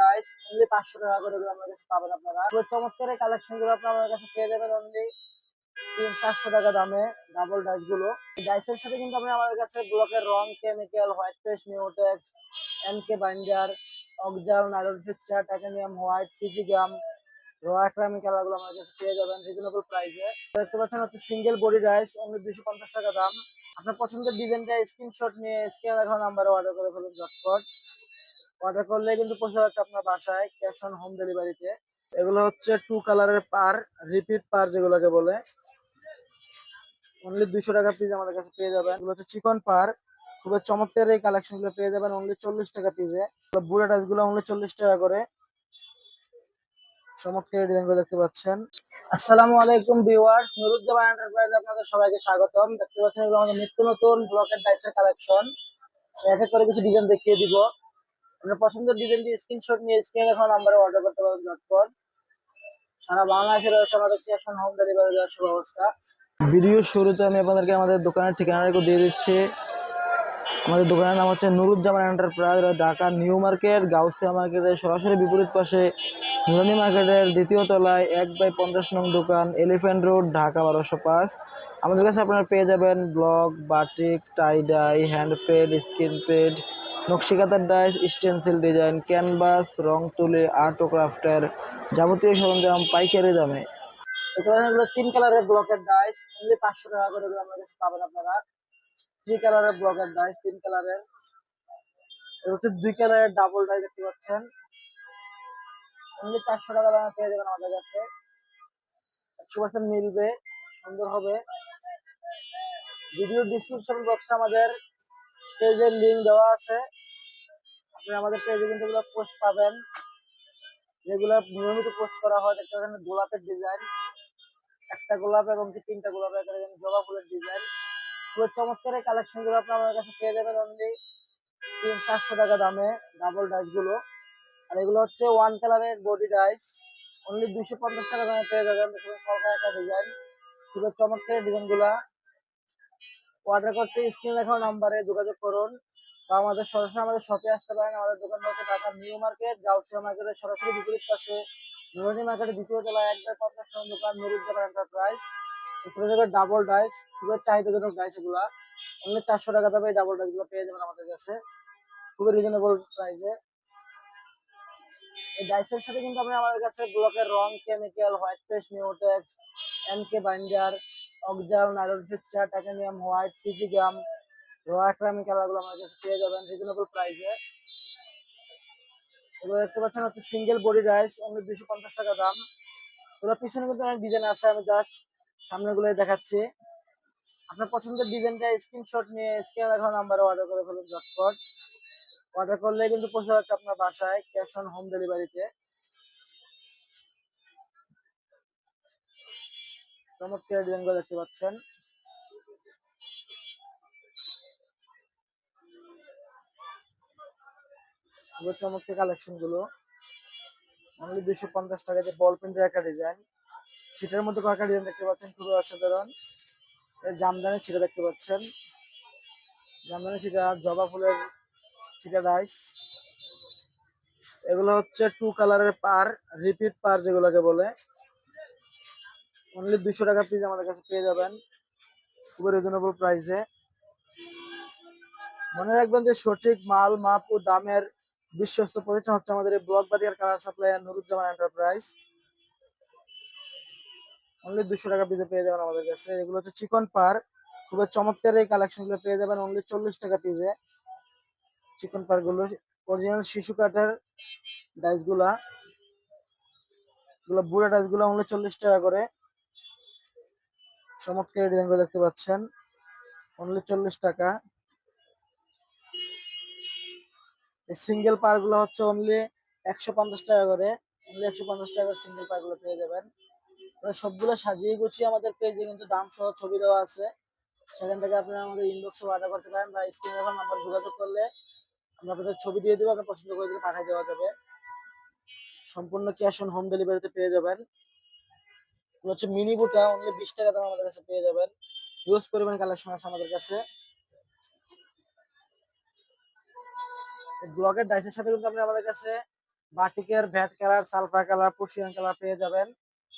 Dice পাঁচশো টাকা করে পাবেন আপনারা। চমৎকার কালেকশনগুলো কাছে পেয়ে যাবেন চারশো টাকা দামে ডাবল ডাইসগুলো। সাথে কিন্তু আপনি আমাদের কাছে রং হোয়াইট হোয়াইট কাছে পেয়ে যাবেন দেখতে পাচ্ছেন হচ্ছে সিঙ্গেল বডি রাইস অনলি দুশো পঞ্চাশ টাকা দাম। আপনার পছন্দের ডিজাইনটা স্ক্রিনশট নিয়ে স্ক্রিনে রাখা নাম্বারে অর্ডার করে ফেলুন ঝটপট। অর্ডার করলে কিন্তু পৌঁছে যাচ্ছে আপনার বাসায় ক্যাশ অন হোম ডেলিভারিতে এগুলো হচ্ছে টু কালারের পার রিপিট পার যেগুলোকে বলে। অনলি দুইশো টাকা পিস আমাদের কাছে পেয়ে যাবেন। এগুলো হচ্ছে চিকন পার, খুবই চমৎকার এই কালেকশনগুলো পেয়ে যাবেন অনলি চল্লিশ টাকা পিসে বুড়া টাচগুলো অনলি চল্লিশ টাকা করে। দেখতে পাচ্ছেন। আসসালামু আলাইকুম সবাইকে স্বাগতম। দেখতে পাচ্ছেন আমাদের নিত্য নতুন ব্লকের ডাইসের কালেকশন এক করে কিছু ডিজাইন দেখিয়ে দিব। আপনার পছন্দের ডিজাইনটি স্ক্রিনশট নিয়ে স্ক্রিনে এখন নাম্বারে অর্ডার করতে পারেন ঝটপট সারা বাংলাদেশে রয়েছে আমাদের ক্যাশ হোম ডেলিভারি দেওয়ার সুব্যবস্থা। ভিডিও শুরুতে আমি আপনাদেরকে আমাদের দোকানের ঠিকানাটা দিয়ে দিচ্ছি। আমাদের দোকানের নাম হচ্ছে Nuruzzaman enterprise Dhaka New Market, Gausia মার্কেটের সরাসরি বিপরীত পাশে নুরানি মার্কেটের দ্বিতীয় তলায় এক বাই পঞ্চাশ নং দোকান এলিফ্যান্ট রোড ঢাকা বারোশো পাঁচ। আমাদের কাছে আপনারা পেয়ে যাবেন block, batik tie dye hand paint screen paint নকশিকাতার dye stencil design, canvas, রং তুলি, আর্ট ও ক্রাফটের যাবতীয় সরঞ্জাম পাইকারি দামে। তিন কালারের ব্লকের ডাইস অনলি পাঁচশো টাকা করে আমার কাছে পাবেন আপনারা। থ্রি কালারের ব্লকের ডাইস, তিন কালারের। হচ্ছে দুই কালারের ডাবল ডাই দেখতে পাচ্ছেন। অনলি চারশো টাকা দামে পেয়ে যাবেন আমাদের কাছে। একশো পার্সেন্ট মিলবে, সুন্দর হবে। ভিডিও ডিসক্রিপশন বক্সে আমাদের। পেজের লিঙ্ক দেওয়া আছে। আপনি আমাদের পেজে কিন্তু এগুলো পোস্ট পাবেন। যেগুলো নিয়মিত পোস্ট করা হয়, দেখতে পাচ্ছেন গোলাপের ডিজাইন একটা গোলাপ এবং কি তিনটা গোলাপ জবা ফুলের ডিজাইন পুরো চমৎকার কালেকশনগুলো আপনি আমাদের কাছে পেয়ে যাবেন অনলি তিন, চারশো টাকা দামে ডাবল ডাইসগুলো। আর এগুলো হচ্ছে ওয়ান কালারের বডি ডাইস অনলি দুইশো পঞ্চাশ টাকা দামে পেয়ে যাবেন। সরকার একটা ডিজাইন খুবই চমৎকার ডিজাইনগুলা। অর্ডার করতে স্ক্রিন লেখা নাম্বারে যোগাযোগ করুন। বা আমাদের সরাসরি আমাদের শপে আসতে পারেন। আমাদের দোকান হচ্ছে ঢাকা নিউ মার্কেট গাউসিয়া মার্কেটের সরাসরি বিপরীত পাশে। নুরানি মার্কেটের দ্বিতীয় তলায় এক বাই পঞ্চাশ দোকান নুরুজ্জামান এন্টারপ্রাইজ ছোট ডাবল ডাইস খুবই চাহিদাজনক ডাইস এগুলা। অনলি চারশো টাকা দামে ডাবল ডাইসগুলো পেয়ে যাবেন আমাদের কাছে। খুবই রিজনেবল প্রাইসে এই ডাইসের সাথে কিন্তু আপনি আমাদের কাছে ব্লকের রং chemical white paste Nutex MK binder অকজাল nylon fixture titanium white ফিজিগ্রাম রয়াক্রামি কালারগুলো আমার কাছে পেয়ে যাবেন রিজনেবল প্রাইসে এগুলো দেখতে পাচ্ছেন হচ্ছে সিঙ্গেল বডি রাইস অনলি দুশো পঞ্চাশ টাকা দাম। এগুলো পিছনে কিন্তু অনেক ডিজাইন আছে, আমি জাস্ট সামনে গুলোই দেখাচ্ছি। আপনার পছন্দের ডিজাইনটা স্ক্রিনশট নিয়ে স্ক্রিনে রাখা নাম্বারে অর্ডার করে ফেলুন ঝটপট। অর্ডার করলে কিন্তু পৌঁছে যাচ্ছে আপনার বাসায় ক্যাশ অন হোম ডেলিভারিতে চমৎকার ডিজাইনগুলো দেখতে পাচ্ছেন। চমৎকার কালেকশনগুলো। অনলি দুইশো পঞ্চাশ টাকাতে বল প্রিন্টের একটা ডিজাইন ছিটের মধ্যে কয়েকটা ডিজাইন দেখতে পাচ্ছেন, খুবই অসাধারণ। জামদানি ছিটা দেখতে পাচ্ছেন। জামদানি ছিটা জবা ফুলের ছিটা রাইস এগুলো হচ্ছে টু কালারের পার রিপিট পার যেগুলোকে বলে। অনলি দুশো টাকা পিস আমাদের কাছে পেয়ে যাবেন। খুবই রিজনেবল প্রাইসে মনে রাখবেন যে সঠিক মাল, মাপ ও দামের বিশ্বস্ত প্রতিষ্ঠান হচ্ছে আমাদের এই ব্লক বাড়িয়ার colour supplier Nuruzzaman enterprise only দুশো টাকা পিসে পেয়ে যাবেন আমাদের কাছে। এগুলো হচ্ছে চিকন পার খুবই চমৎকার এই কালেকশনগুলো পেয়ে যাবেন অনলি চল্লিশ টাকা পিসে চিকন পারগুলো অরিজিনাল শিশু কাঠের ডাইসগুলা। এগুলো বুড়া ডাইসগুলো অনলি চল্লিশ টাকা করে। চমৎকার ডিজাইনগুলো দেখতে পাচ্ছেন। অনলি চল্লিশ টাকা। সিঙ্গেল পারগুলো হচ্ছে অনলি একশো পঞ্চাশ টাকা করে। অনলি একশো পঞ্চাশ টাকা করে সিঙ্গেল পারগুলো পেয়ে যাবেন। সবগুলো সাজিয়ে গুছিয়ে আমাদের পেজে কিন্তু দাম সহ ছবি দেওয়া আছে। সেখান থেকে আপনারা আমাদের ইনবক্সে অর্ডার করতে পারেন বা স্ক্রিনে এখন নাম্বার যোগাযোগ করলে আমরা আপনাদের ছবি দিয়ে দেবো, আপনার পছন্দ করে দিলে পাঠিয়ে দেওয়া যাবে। সম্পূর্ণ ক্যাশ অন হোম ডেলিভারিতে পেয়ে যাবেন। হচ্ছে মিনি বুটা অনলি বিশ টাকা দাম আমাদের কাছে পেয়ে যাবেন। ইউজ পরিমাণ কালেকশন আছে আমাদের কাছে। ব্লকের ডাইসের সাথে কিন্তু আপনি আমাদের কাছে বাটিকের ভ্যাট কালার সালফার কালার পশিয়ান কালার পেয়ে যাবেন।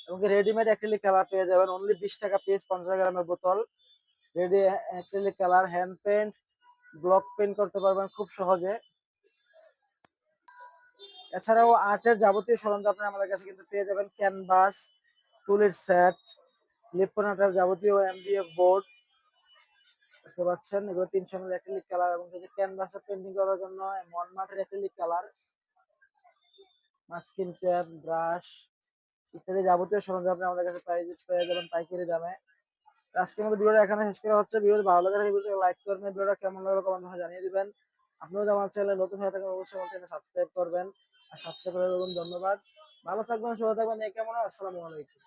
এবং রেডিমেড অ্যাক্রিলিক কালার পেয়ে যাবেন। অনলি বিশ টাকা পিস পঞ্চাশ গ্রামের বোতল। Ready acrylic colour hand paint block paint করতে পারবেন খুব সহজে। এছাড়াও আর্টের যাবতীয় সরঞ্জাম আপনি আমাদের কাছে কিন্তু পেয়ে যাবেন। ক্যানভাস টুলের সেট লিপন যাবতীয় এমডিএফ বোর্ড দেখতে পাচ্ছেন? এগুলো তিনশো এমএল অ্যাক্রিলিক কালার এবং এই যে ক্যানভাসে পেন্টিং করার জন্য মনমার্টের acrylic colour masking tape brush ইত্যাদি যাবতীয় সরঞ্জাম আপনি আমাদের কাছে পেয়ে পেয়ে যাবেন পাইকারি দামে। আজকের মতো ভিডিওটা এখানে শেষ করা হচ্ছে। ভিডিও ভালো লাগে ভিডিওটা লাইক করবেন। ভিডিওটা কেমন লাগল কমেন্ট বক্সে জানিয়ে দিবেন। আপনিও যদি আমার চ্যানেলে নতুন হয়ে থাকেন, অবশ্যই আমার চ্যানেল সাবস্ক্রাইব করবেন। আর সাবস্ক্রাইব করে ধন্যবাদ। ভালো থাকবেন, সুস্থ থাকবেন। এই কেমন আসসালামু আলাইকুম।